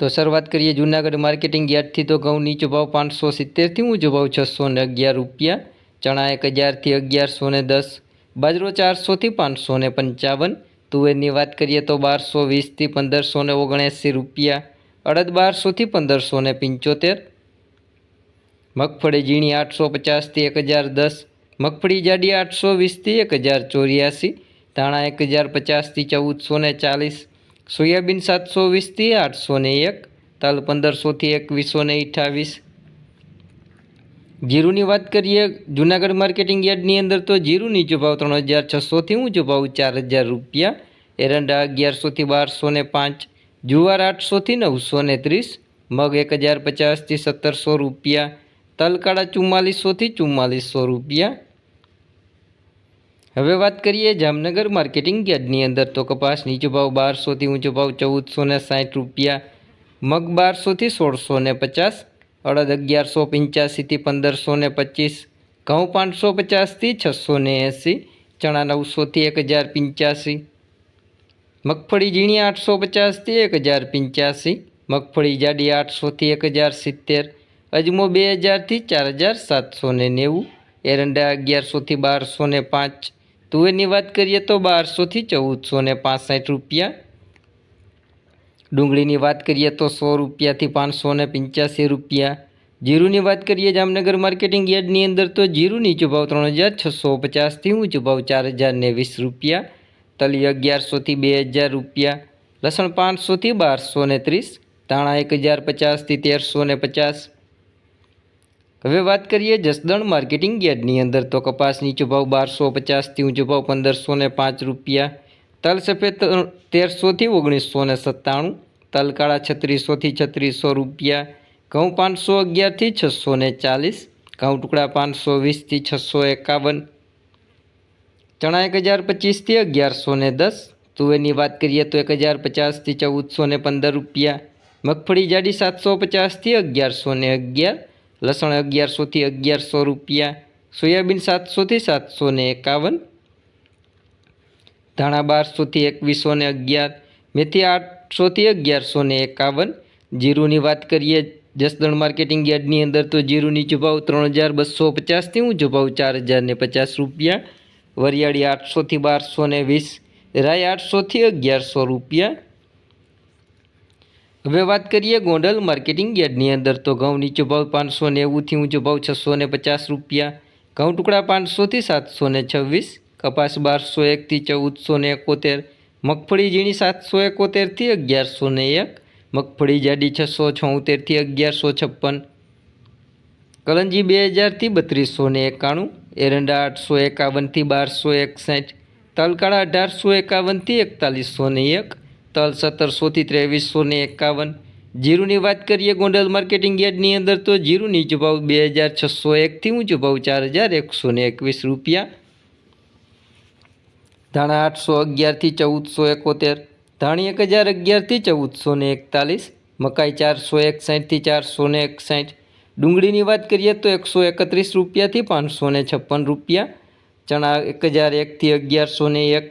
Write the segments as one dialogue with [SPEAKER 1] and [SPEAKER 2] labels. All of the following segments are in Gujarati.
[SPEAKER 1] તો શરૂઆત કરીએ જૂનાગઢ માર્કેટિંગ યાર્ડથી. તો ઘઉં નીચો ભાવ પાંચસો સિત્તેરથી ઊંચો ભાવ છસો ને અગિયાર રૂપિયા. ચણા એક હજારથી અગિયારસો ને દસ. બાજરો ચારસોથી પાંચસો ને પંચાવન. તુવેરની વાત કરીએ તો બારસો વીસથી પંદરસો ને ઓગણએંસી રૂપિયા. અડદ બારસોથી પંદરસો ને પંચોતેર. મગફળી ઝીણી આઠસો પચાસથી એક હજાર દસ. મગફળી જાડી આઠસો વીસથી એક હજાર ચોર્યાસી. ધાણા એક હજાર પચાસથી ચૌદસો ને ચાલીસ. સોયાબીન સાતસો વીસથી આઠસો ને એક તલ પંદરસોથી એકવીસો ને અઠ્ઠાવીસ. જીરુની વાત કરીએ, જુનાગઢ માર્કેટિંગ યાર્ડની અંદર તો જીરું નીચો ભાવ ત્રણ હજાર છસોથી ઊંચો ભાવ ચાર હજાર રૂપિયા, એરંડા અગિયારસોથી બારસો ને પાંચ, જુવાર આઠસોથી નવસો ને ત્રીસ, મગ એક હજાર પચાસથી સત્તરસો રૂપિયા, તલકાળા ચુમ્માલીસોથી ચુમ્માલીસો રૂપિયા હવે વાત કરીએ જામનગર માર્કેટિંગ યાર્ડની અંદર. તો કપાસ નીચો ભાવ બારસોથી ઊંચો ભાવ ચૌદસો ને સાઠ રૂપિયા, મગ બારસોથી સોળસો ને પચાસ, અડદ અગિયારસો પંચ્યાસીથી પંદરસો ને પચીસ, ઘઉં પાંચસો પચાસથી છસો ને એંસી, ચણા નવસોથી એક હજાર પંચ્યાસી, મગફળી ઝીણી આઠસો પચાસથી એક હજાર પંચ્યાસી, મગફળી જાડી આઠસોથી એક હજાર સિત્તેર, અજમો બે હજારથી ચાર હજાર સાતસો ને નેવું, એરંડા અગિયારસોથી બારસો ને પાંચ તુવેરની વાત કરીએ તો બારસોથી ચૌદસો ને પાસઠ રૂપિયા. ડુંગળીની વાત કરીએ તો સો રૂપિયાથી પાંચસો ને પંચ્યાસી રૂપિયા. જીરુની વાત કરીએ જામનગર માર્કેટિંગ યાર્ડની અંદર તો જીરું નીચો ભાવ ત્રણ હજાર છસો પચાસથી ઊંચો ભાવ ચાર હજાર ને વીસ રૂપિયા. તલી અગિયારસોથી બે હજાર રૂપિયા. લસણ પાંચસોથી બારસો ને ત્રીસ. ધાણા એક હજાર પચાસથી તેરસો ને પચાસ. હવે વાત કરીએ જસદણ માર્કેટિંગ યાર્ડની અંદર. તો કપાસ નીચો બારસો પચાસથી ઊંચો ભાવ પંદરસો ને પાંચ રૂપિયા. તલ સફેદ તેરસોથી ઓગણીસો ને સત્તાણું. તલ કાળા છત્રીસોથી છત્રીસો રૂપિયા. ઘઉં પાંચસો અગિયારથી છસો ને ચાલીસ. ઘઉં ટુકડા પાંચસો વીસથી છસો એકાવન ચણા એક હજાર પચીસથી અગિયારસો ને દસ. તુવેરની વાત કરીએ તો એક હજાર પચાસથી ચૌદસો ને પંદર રૂપિયા. મગફળી જાડી સાતસો પચાસથી અગિયારસો ને અગિયાર. લસણ અગિયારસોથી અગિયારસો રૂપિયા, સોયાબીન સાતસોથી સાતસો ને એકાવન, ધાણા બારસોથી એકવીસો ને અગિયાર, મેથી આઠસોથી અગિયારસો ને એકાવન. જીરુની વાત કરીએ, જસદણ માર્કેટિંગ યાર્ડની અંદર તો જીરુની ભાવ ત્રણ હજાર બસો પચાસથી ઊંચો ભાવ ચાર હજાર ને પચાસ રૂપિયા. વરિયાળી આઠસોથી બારસો ને વીસ રાય આઠસોથી અગિયારસો રૂપિયા. હવે વાત કરીએ ગોંડલ માર્કેટિંગ યાર્ડની અંદર. તો ઘઉં નીચો ભાવ પાંચસો નેવુંથી ઊંચો ભાવ છસો ને પચાસ રૂપિયા. ઘઉં ટુકડા પાંચસોથી સાતસો ને છવ્વીસ. કપાસ બારસો એકથી ચૌદસો ને એકોતેર. મગફળી ઝીણી સાતસો એકોતેરથી અગિયારસો ને એક. મગફળી જાડી છસો છોતેરથી અગિયારસો છપ્પન. કલંજી બે હજારથી બત્રીસો ને એકાણું. એરંડા આઠસો એકાવનથી બારસો એકસઠ. તલકાળા અઢારસો એકાવનથી એકતાલીસો ને એક. તલ સત્તરસોથી ત્રેવીસો ને એકાવન. જીરુની વાત કરીએ ગોંડલ માર્કેટિંગ યાર્ડની અંદર, તો જીરુની નીચો ભાવ બે હજાર છસો એકથી ઊંચો ભાવ ચાર હજાર એકસો ને એકવીસ રૂપિયા. ધાણા આઠસો અગિયારથી ચૌદસો એકોતેર. ધાણી એક હજાર અગિયારથી ચૌદસો ને એકતાલીસ. મકાઈ ચારસો એકસાઠથી ચારસો ને એકસાઠ. ડુંગળીની વાત કરીએ તો એકસો એકત્રીસ રૂપિયાથી પાંચસો ને છપ્પન રૂપિયા. ચણા એક હજાર એકથી અગિયારસો ને એક.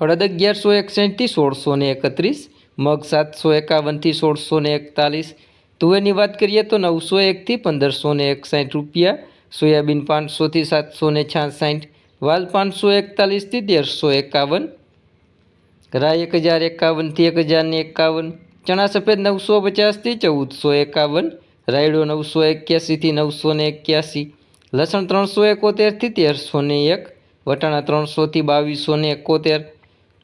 [SPEAKER 1] અડદ અગિયારસો એકસઠથી સોળસો ને એકત્રીસ, મગ સાતસો એકાવનથી સોળસો ને એકતાલીસ, તુવેરની વાત કરીએ તો નવસો એકથી પંદરસો ને એકસાઠ રૂપિયા, સોયાબીન પાંચસોથી સાતસો ને છાસઠ, વાલ પાંચસો એકતાલીસથી તેરસો એકાવન રાય એક હજાર એકાવનથી એક હજાર ને એકાવન, ચણા સફેદ નવસો પચાસથી ચૌદસો એકાવન, રાયડો નવસો એક્યાસીથી નવસો ને એક્યાસી, લસણ ત્રણસો એકોતેરથી તેરસો ને એક, વટાણા ત્રણસોથી બાવીસો ને એકોતેર